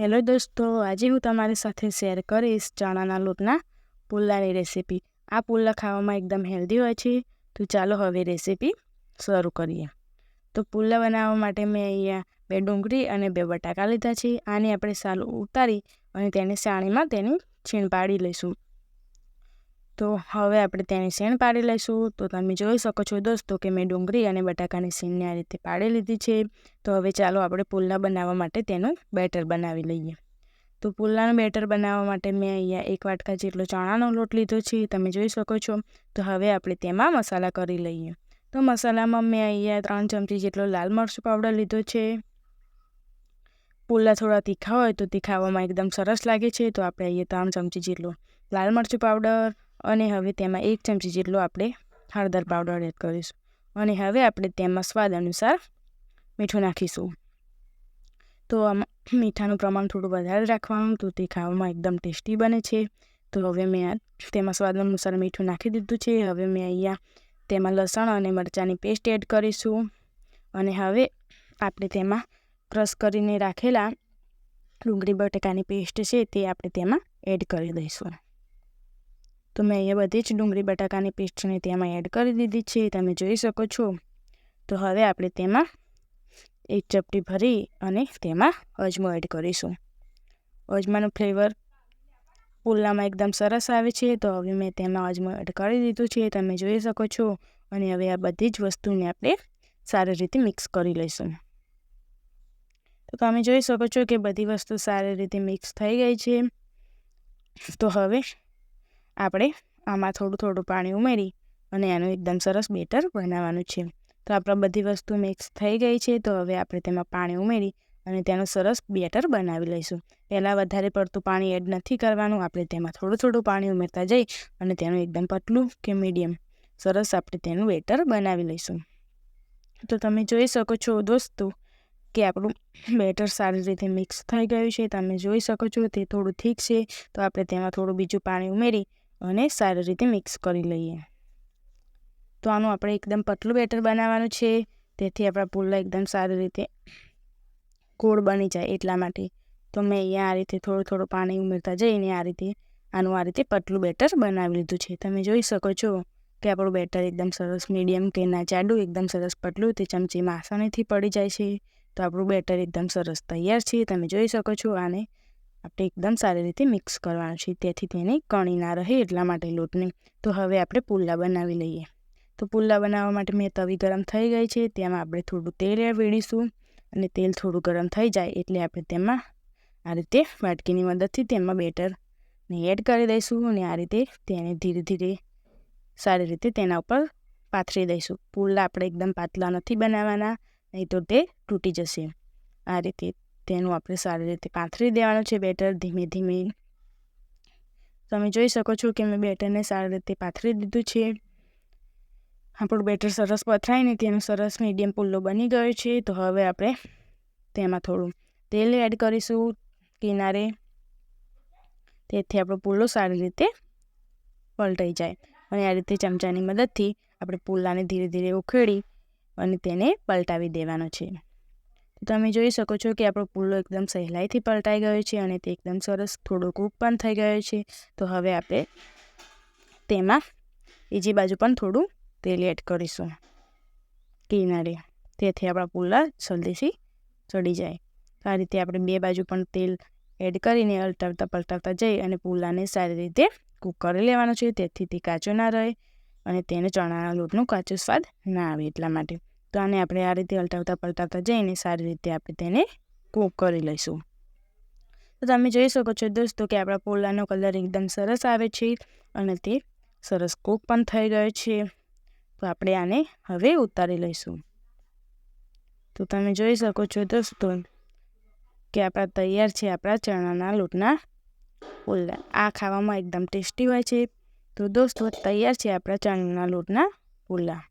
Hello દોસ્તો, આજે હું તમારી સાથે શેર કરીશ ચણાના લોટના પુલ્લાની રેસીપી આ પુલ્લા ખાવામાં એકદમ હેલ્ધી હોય છે. તો ચાલો હવે રેસીપી શરૂ કરીએ. તો પુલ્લા બનાવવા માટે મેં અહીંયા બે ડુંગળી અને બે બટાકા લીધા છે. આને આપણે સાલું ઉતારી અને તેને સાણીમાં તેની છીણ પાડી લઈશું. તો હવે આપણે તેની શેણ પાડી લઈશું. તો તમે જોઈ શકો છો દોસ્તો કે મેં ડુંગળી અને બટાકાની શેણને આ રીતે પાડી લીધી છે. તો હવે ચાલો આપણે પુલ્લા બનાવવા માટે તેનું બેટર બનાવી લઈએ. તો પુલ્લાનું બેટર બનાવવા માટે મેં અહીંયા એક વાટકા જેટલો ચણાનો લોટ લીધો છે, તમે જોઈ શકો છો. તો હવે આપણે તેમાં મસાલા કરી લઈએ. તો મસાલામાં મેં અહીંયા ત્રણ ચમચી જેટલો લાલ મરચું પાવડર લીધો છે. પુલ્લા થોડા તીખા હોય તો તીખાવામાં એકદમ સરસ લાગે છે. તો આપણે અહીંયા ત્રણ ચમચી જેટલો લાલ મરચું પાવડર અને હવે તેમાં એક ચમચી જેટલો આપણે હળદર પાવડર એડ કરીશું. અને હવે આપણે તેમાં સ્વાદ અનુસાર મીઠું નાખીશું. તો આમાં મીઠાનું પ્રમાણ થોડું વધારે રાખવાનું, તો તે ખાવામાં એકદમ ટેસ્ટી બને છે. તો હવે મેં તેમાં સ્વાદ અનુસાર મીઠું નાખી દીધું છે. હવે મેં અહીંયા તેમાં લસણ અને મરચાંની પેસ્ટ એડ કરીશું. અને હવે આપણે તેમાં ક્રશ કરીને રાખેલા ડુંગળી બટેકાની પેસ્ટ છે તે આપણે તેમાં એડ કરી દઈશું. તો મેં અહીંયા બધી જ ડુંગળી, બટાકાની પેસ્ટને તેમાં એડ કરી દીધી છે, તમે જોઈ શકો છો. તો હવે આપણે તેમાં એક ચપટી ભરી અને તેમાં અજમો એડ કરીશું. અજમાનું ફ્લેવર પુલામાં એકદમ સરસ આવે છે, તો હવે મેં તેમાં અજમો એડ કરી દીધું છે, તમે જોઈ શકો છો. અને હવે આ બધી જ વસ્તુને આપણે સારી રીતે મિક્સ કરી લઈશું. તો તમે જોઈ શકો છો કે બધી વસ્તુ સારી રીતે મિક્સ થઈ ગઈ છે. તો હવે આપણે આમાં થોડું થોડું પાણી ઉમેરી અને એનું એકદમ સરસ બેટર બનાવવાનું છે. તો આપણા બધી વસ્તુ મિક્સ થઈ ગઈ છે, તો હવે આપણે તેમાં પાણી ઉમેરી અને તેનું સરસ બેટર બનાવી લઈશું. પહેલાં વધારે પડતું પાણી એડ નથી કરવાનું, આપણે તેમાં થોડું થોડું પાણી ઉમેરતા જઈ અને તેનું એકદમ પતલું કે મીડિયમ સરસ આપણે તેનું બેટર બનાવી લઈશું. તો તમે જોઈ શકો છો દોસ્તો કે આપણું બેટર સારી રીતે મિક્સ થઈ ગયું છે. તમે જોઈ શકો છો તે થોડું ઠીક છે. તો આપણે તેમાં થોડું બીજું પાણી ઉમેરી અને સારી રીતે મિક્સ કરી લઈએ. તો આનું આપણે એકદમ પતલું બેટર બનાવવાનું છે. તેથી આપણા પુલ્લા એકદમ સારી રીતે ગોળ બની જાય એટલા માટે. તો મેં અહીંયા આ રીતે થોડું થોડું પાણી ઉમેરતા જઈને આ રીતે આનું આ રીતે પતલું બેટર બનાવી લીધું છે. તમે જોઈ શકો છો કે આપણું બેટર એકદમ સરસ મીડિયમ કે ના જાડું, એકદમ સરસ પતલું તે ચમચીમાં આસાનીથી પડી જાય છે. તો આપણું બેટર એકદમ સરસ તૈયાર છે. તમે જોઈ શકો છો આને આપણે એકદમ સારી રીતે મિક્સ કરવાનું છે. તેથી તેને કણી ના રહે એટલા માટે લોટને. તો હવે આપણે પુલ્લા બનાવી લઈએ. તો પુલ્લા બનાવવા માટે મેં તવી ગરમ થઈ ગઈ છે. તેમાં આપણે થોડું તેલ વેડીશું. અને તેલ થોડું ગરમ થઈ જાય એટલે આપણે તેમાં આ રીતે વાટકીની મદદથી તેમાં બેટરને એડ કરી દઈશું અને આ રીતે તેને ધીરે ધીરે સારી રીતે તેના ઉપર પાથરી દઈશું. પુલ્લા આપણે એકદમ પાતળા નથી બનાવવાના, નહીં તો તે તૂટી જશે. આ રીતે તેનું આપણે સારી રીતે પાથરી દેવાનું છે બેટર ધીમે ધીમે. તમે જોઈ શકો છો કે મેં બેટરને સારી રીતે પાથરી દીધું છે. આપણું બેટર સરસ પથરાઈને તેનું સરસ મીડિયમ પુલ્લો બની ગયો છે. તો હવે આપણે તેમાં થોડું તેલ એડ કરીશું કિનારે. તેથી આપણો પુલ્લો સારી રીતે પલટાઈ જાય અને આ રીતે ચમચાની મદદથી આપણે પુલ્લાને ધીરે ધીરે ઉખેડી અને તેને પલટાવી દેવાનો છે. તમે જોઈ શકો છો કે આપણો પુલ્લો એકદમ સહેલાઈથી પલટાઈ ગયો છે અને તે એકદમ સરસ થોડો કૂક પણ થઈ ગયો છે. તો હવે આપણે તેમાં બીજી બાજુ પણ થોડું તેલ એડ કરીશું. કિનારે. તેથી આપણા પુલ્લા જલ્દીથી ચડી જાય. તો આ રીતે આપણે બે બાજુ પણ તેલ એડ કરીને અલટાવતા પલટાવતા જઈ અને પુલ્લાને સારી રીતે કૂક કરી લેવાનો છે. તેથી તે કાચો ના રહે અને તેને ચણાના લોટનું કાચો સ્વાદ ના આવે એટલા માટે. તો આને આપણે આ રીતે અલટાવતા પલટાવતા જઈને સારી રીતે આપણે તેને કૂક કરી લઈશું. તો તમે જોઈ શકો છો દોસ્તો કે આપણા પોલાનો કલર એકદમ સરસ આવે છે અને તે સરસ કૂક પણ થઈ ગયો છે. તો આપણે આને હવે ઉતારી લઈશું. તો તમે જોઈ શકો છો દોસ્તો કે આપણા તૈયાર છે આપણા ચણાના લોટના પોલા. આ ખાવામાં એકદમ ટેસ્ટી હોય છે. તો દોસ્તો તૈયાર છે આપણા ચણાના લોટના પુલ્લા